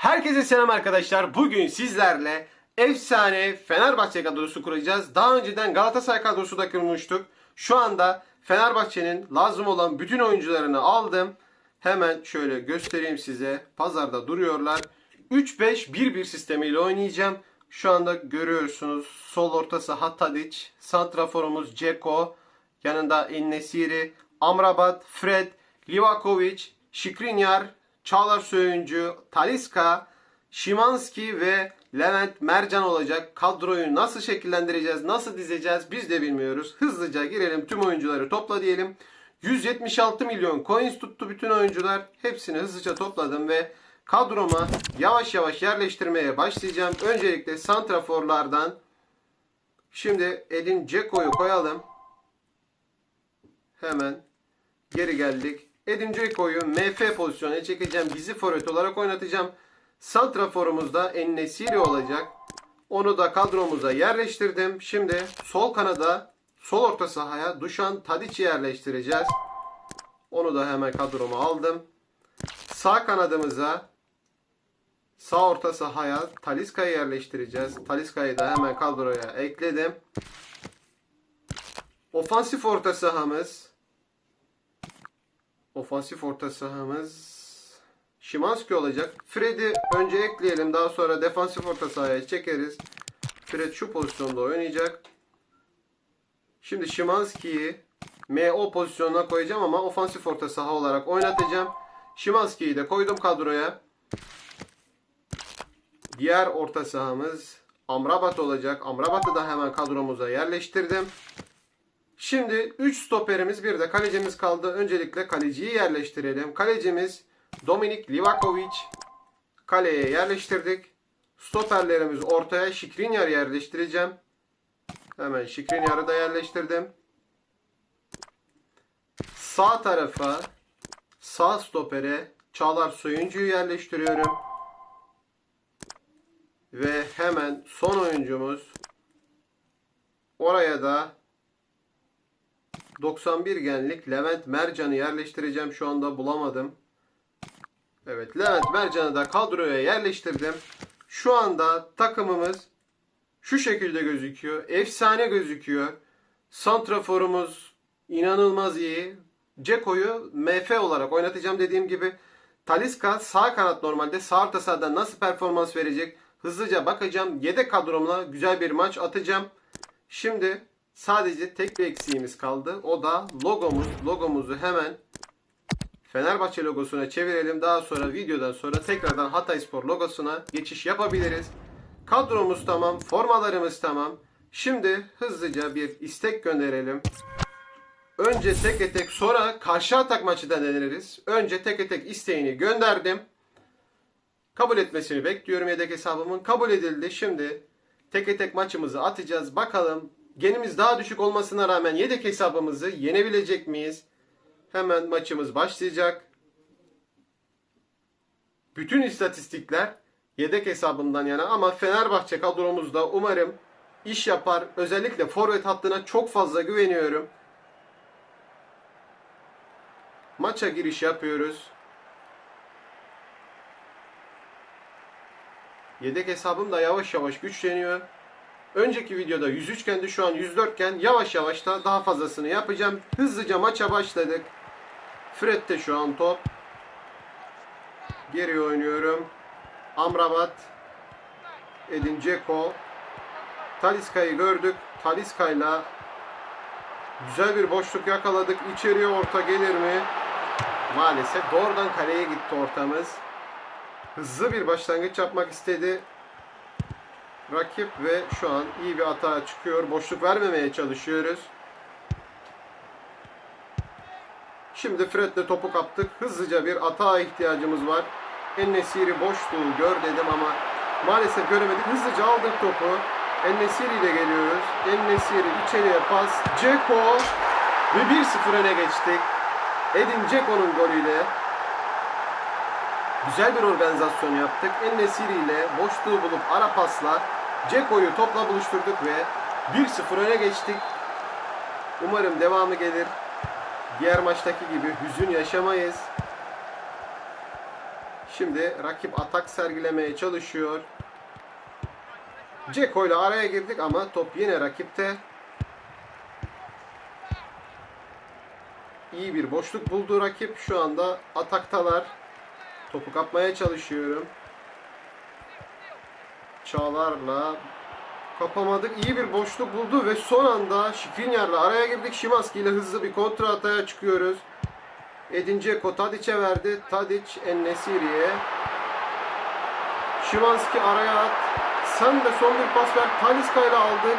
Herkese selam arkadaşlar. Bugün sizlerle efsane Fenerbahçe kadrosu kuracağız. Daha önceden Galatasaray kadrosu da kurmuştuk. Şu anda Fenerbahçe'nin lazım olan bütün oyuncularını aldım. Hemen şöyle göstereyim size. Pazarda duruyorlar. 3-5-1-1 sistemiyle oynayacağım. Şu anda görüyorsunuz. Sol orta saha Tadic, santraforumuz Ceko, yanında Ennesiri, Amrabat, Fred, Livakovic, Şikrinyar, Çağlar Söyüncü, Taliska, Şimanski ve Levent Mercan olacak. Kadroyu nasıl şekillendireceğiz, nasıl dizeceğiz biz de bilmiyoruz. Hızlıca girelim tüm oyuncuları topla diyelim. 176 milyon coins tuttu bütün oyuncular. Hepsini hızlıca topladım ve kadroma yavaş yavaş yerleştirmeye başlayacağım. Öncelikle santraforlardan şimdi Edin Dzeko'yu koyalım. Hemen geri geldik. Edin Dzeko'yu MF pozisyonuna çekeceğim. Bizi forvet olarak oynatacağım. Santraforumuzda Ennesiri olacak. Onu da kadromuza yerleştirdim. Şimdi sol kanada sol orta sahaya Duşan Tadic'i yerleştireceğiz. Onu da hemen kadroma aldım. Sağ kanadımıza sağ orta sahaya Taliska'yı yerleştireceğiz. Taliska'yı da hemen kadroya ekledim. Ofansif orta sahamız Ofansif orta sahamız Şimanski olacak. Fred'i önce ekleyelim. Daha sonra defansif orta sahaya çekeriz. Fred şu pozisyonda oynayacak. Şimdi Şimanski'yi MO pozisyonuna koyacağım ama ofansif orta saha olarak oynatacağım. Şimanski'yi de koydum kadroya. Diğer orta sahamız Amrabat olacak. Amrabat'ı da hemen kadromuza yerleştirdim. Şimdi 3 stoperimiz bir de kalecimiz kaldı. Öncelikle kaleciyi yerleştirelim. Kalecimiz Dominik Livakovic. Kaleye yerleştirdik. Stoperlerimiz ortaya Şikrinyar yerleştireceğim. Hemen Şikrinyar'ı da yerleştirdim. Sağ tarafa sağ stopere Çağlar Soyuncu'yu yerleştiriyorum. Ve hemen son oyuncumuz oraya da 91 genlik Levent Mercan'ı yerleştireceğim. Şu anda bulamadım. Evet Levent Mercan'ı da kadroya yerleştirdim. Şu anda takımımız şu şekilde gözüküyor. Efsane gözüküyor. Santraforumuz inanılmaz iyi. Ceko'yu MF olarak oynatacağım dediğim gibi. Taliska sağ kanat normalde sağ orta sahadan nasıl performans verecek? Hızlıca bakacağım. Yedek kadromla güzel bir maç atacağım. Şimdi sadece tek bir eksiğimiz kaldı. O da logomuz. Logomuzu hemen Fenerbahçe logosuna çevirelim. Daha sonra videodan sonra tekrardan Hatayspor logosuna geçiş yapabiliriz. Kadromuz tamam. Formalarımız tamam. Şimdi hızlıca bir istek gönderelim. Önce tek tek sonra karşı atak maçı da deneriz. Önce tek tek isteğini gönderdim. Kabul etmesini bekliyorum yedek hesabımın. Kabul edildi. Şimdi tek tek maçımızı atacağız. Bakalım genimiz daha düşük olmasına rağmen yedek hesabımızı yenebilecek miyiz? Hemen maçımız başlayacak. Bütün istatistikler yedek hesabımdan yana ama Fenerbahçe kadromuzda umarım iş yapar. Özellikle forvet hattına çok fazla güveniyorum. Maça giriş yapıyoruz. Yedek hesabım da yavaş yavaş güçleniyor. Önceki videoda 103 kendi şu an 104 iken yavaş yavaş da daha fazlasını yapacağım. Hızlıca maça başladık. Fred de şu an top. Geri oynuyorum. Amrabat. Edin Dzeko. Taliska'yı gördük. Taliska'yla güzel bir boşluk yakaladık. İçeriye orta gelir mi? Maalesef doğrudan kaleye gitti ortamız. Hızlı bir başlangıç yapmak istedi. Rakip ve şu an iyi bir hata çıkıyor. Boşluk vermemeye çalışıyoruz. Şimdi Fred'le topu kaptık. Hızlıca bir atağa ihtiyacımız var. Ennesiri boşluğu gör dedim ama maalesef göremedik. Hızlıca aldık topu. Ennesiri ile geliyoruz. Ennesiri içeriye pas. Ceko ve 1-0 öne geçtik. Edin Ceko'nun golüyle güzel bir organizasyon yaptık. Ennesiri ile boşluğu bulup ara pasla Ceko'yu topla buluşturduk ve 1-0 öne geçtik. Umarım devamı gelir. Diğer maçtaki gibi hüzün yaşamayız. Şimdi rakip atak sergilemeye çalışıyor. Ceko ile araya girdik ama top yine rakipte. İyi bir boşluk buldu rakip. Şu anda ataktalar. Topu kapmaya çalışıyorum. Çağlar'la kapamadık. İyi bir boşluk buldu ve son anda Şikrinyar'la araya girdik. Şimanski ile hızlı bir kontra ataya çıkıyoruz. Edin Dzeko verdi. Tadic En-Nesiri'ye. Şimanski araya at. Sen de son bir pas ver. Taliska ile aldık.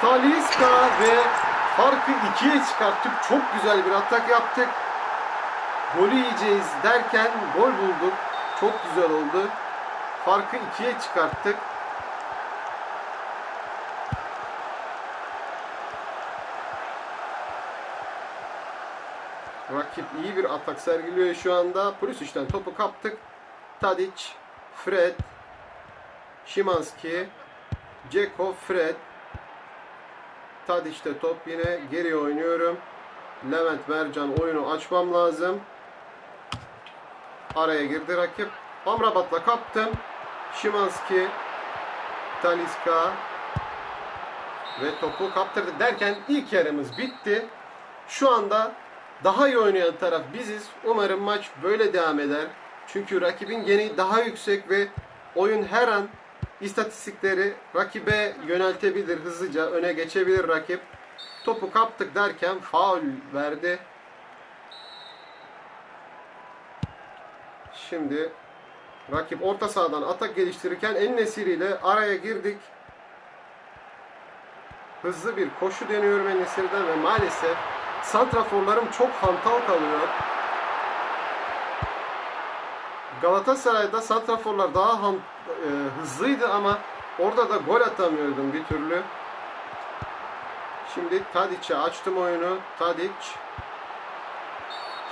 Taliska ve farkı ikiye çıkarttık. Çok güzel bir atak yaptık. Golü yiyeceğiz derken gol bulduk. Çok güzel oldu. Farkı ikiye çıkarttık. Rakip iyi bir atak sergiliyor şu anda. Pulisic'den topu kaptık. Tadic, Fred, Şimanski, Ceko, Fred. Tadic'te top yine geri oynuyorum. Levent Mercan oyunu açmam lazım. Araya girdi rakip. Amrabat'la kaptım. Şimanski, Taliska ve topu kaptırdı derken ilk yarımız bitti. Şu anda daha iyi oynayan taraf biziz. Umarım maç böyle devam eder. Çünkü rakibin geni daha yüksek ve oyun her an istatistikleri rakibe yöneltebilir hızlıca. Öne geçebilir rakip. Topu kaptık derken faul verdi. Şimdi rakip orta sahadan atak geliştirirken En Nesiri ile araya girdik. Hızlı bir koşu deniyorum En Nesiri'den ve maalesef santraforlarım çok hantal kalıyor. Galatasaray'da santraforlar daha han, e, hızlıydı ama orada da gol atamıyordum bir türlü. Şimdi Tadic'e açtım oyunu. Tadic.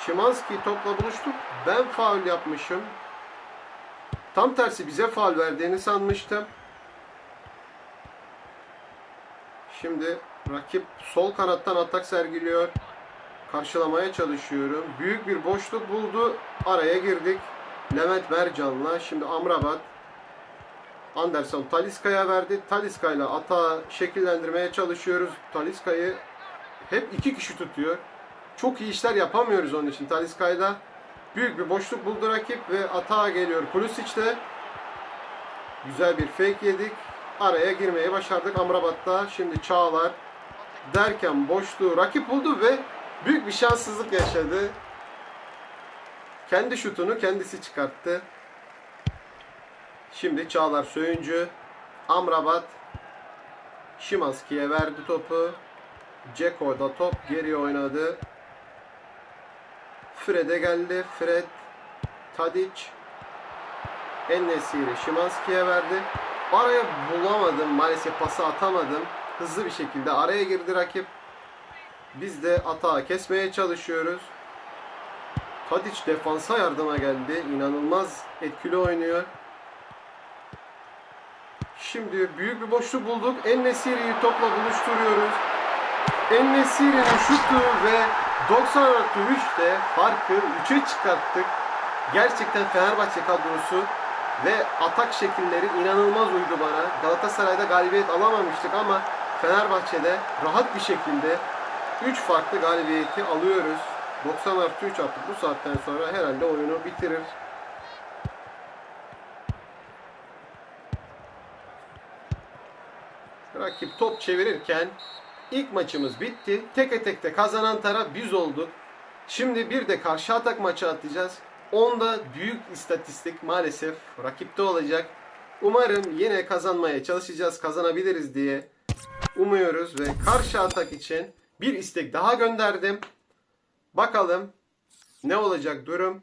Şimanski topla buluştuk. Ben faul yapmışım. Tam tersi bize faul verdiğini sanmıştım. Şimdi rakip sol kanattan atak sergiliyor. Karşılamaya çalışıyorum. Büyük bir boşluk buldu. Araya girdik. Levent Mercan'la şimdi Amrabat Anderson Taliska'ya verdi. Taliska ile atağı şekillendirmeye çalışıyoruz. Taliska'yı hep iki kişi tutuyor. Çok iyi işler yapamıyoruz onun için Taliska'yla. Büyük bir boşluk buldu rakip ve atağa geliyor Pulisic de. Güzel bir fake yedik. Araya girmeyi başardık Amrabat'ta. Şimdi Çağlar derken boşluğu rakip buldu ve büyük bir şanssızlık yaşadı. Kendi şutunu kendisi çıkarttı. Şimdi Çağlar Söyüncü, Amrabat, Şimanski'ye verdi topu. Ceko da top geri oynadı. Fred'e geldi. Fred, Tadic, Ennesiri Şimanski'ye verdi. Araya bulamadım. Maalesef pası atamadım. Hızlı bir şekilde araya girdi rakip. Biz de atağı kesmeye çalışıyoruz. Tadic defansa yardıma geldi. İnanılmaz etkili oynuyor. Şimdi büyük bir boşluk bulduk. En-Nesyri'yi topla buluşturuyoruz. En-Nesyri'nin şutu ve 90 artı 3'te farkı 3'e çıkarttık. Gerçekten Fenerbahçe kadrosu ve atak şekilleri inanılmaz uydu bana. Galatasaray'da galibiyet alamamıştık ama Fenerbahçe'de rahat bir şekilde 3 farklı galibiyeti alıyoruz. 90 artı 3 attık. Bu saatten sonra herhalde oyunu bitirir. Rakip top çevirirken ilk maçımız bitti. Tek tekte kazanan taraf biz olduk. Şimdi bir de karşı atak maçı atacağız. Onda büyük istatistik maalesef rakipte olacak. Umarım yine kazanmaya çalışacağız, kazanabiliriz diye umuyoruz ve karşı atak için bir istek daha gönderdim. Bakalım ne olacak durum.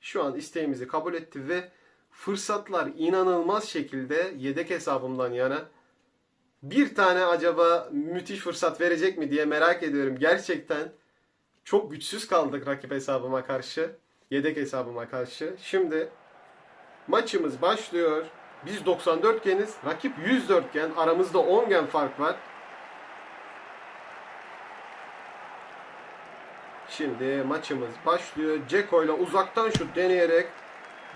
Şu an isteğimizi kabul etti ve fırsatlar inanılmaz şekilde yedek hesabımdan yana. Bir tane acaba müthiş fırsat verecek mi diye merak ediyorum. Gerçekten çok güçsüz kaldık rakip hesabıma karşı. Yedek hesabıma karşı. Şimdi maçımız başlıyor. Biz 94 geniz. Rakip 104 gen. Aramızda 10 gen fark var. Şimdi maçımız başlıyor. Ceko ile uzaktan şut deneyerek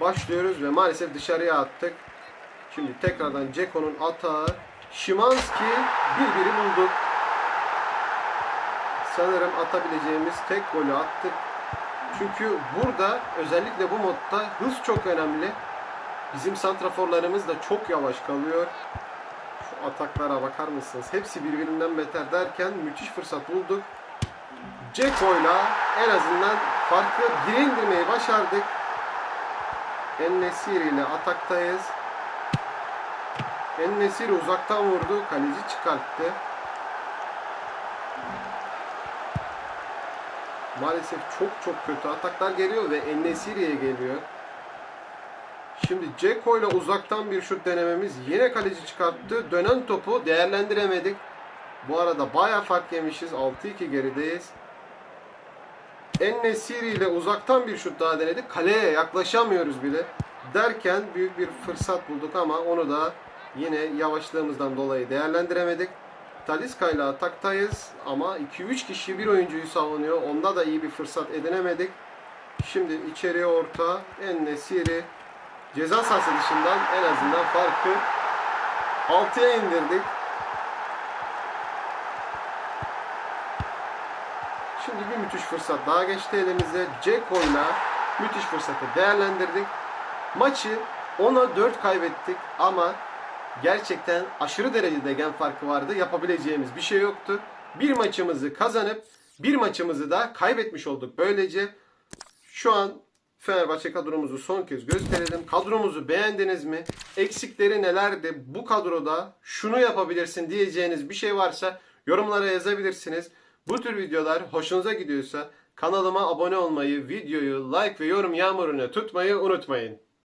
başlıyoruz ve maalesef dışarıya attık. Şimdi tekrardan Ceko'nun atağı. Şimanski bir biri bulduk. Sanırım atabileceğimiz tek golü attık. Çünkü burada özellikle bu modda hız çok önemli. Bizim santraforlarımız da çok yavaş kalıyor. Şu ataklara bakar mısınız? Hepsi birbirinden beter derken müthiş fırsat bulduk. Ceko'yla en azından farkı bire indirmeyi başardık. Ennesiri ile ataktayız. Ennesiri uzaktan vurdu. Kaleci çıkarttı. Maalesef çok çok kötü ataklar geliyor ve Ennesiri'ye geliyor. Şimdi Ceko ile uzaktan bir şut denememiz yine kaleci çıkarttı. Dönen topu değerlendiremedik. Bu arada bayağı fark yemişiz. 6-2 gerideyiz. Ennesiri ile uzaktan bir şut daha denedik. Kaleye yaklaşamıyoruz bile. Derken büyük bir fırsat bulduk ama onu da yine yavaşlığımızdan dolayı değerlendiremedik. Taliska ile ataktayız ama 2-3 kişi bir oyuncuyu savunuyor. Onda da iyi bir fırsat edinemedik. Şimdi içeriye orta Ennesiri ceza sahası dışından en azından farkı 6'ya indirdik. Şimdi bir müthiş fırsat daha geçti elimize. Ceko'yla müthiş fırsatı değerlendirdik. Maçı 10'a 4 kaybettik ama gerçekten aşırı derecede gen farkı vardı. Yapabileceğimiz bir şey yoktu. Bir maçımızı kazanıp bir maçımızı da kaybetmiş olduk. Böylece şu an Fenerbahçe kadromuzu son kez gösterelim. Kadromuzu beğendiniz mi? Eksikleri nelerdi? Bu kadroda şunu yapabilirsin diyeceğiniz bir şey varsa yorumlara yazabilirsiniz. Bu tür videolar hoşunuza gidiyorsa kanalıma abone olmayı, videoyu like ve yorum yağmurunu tutmayı unutmayın.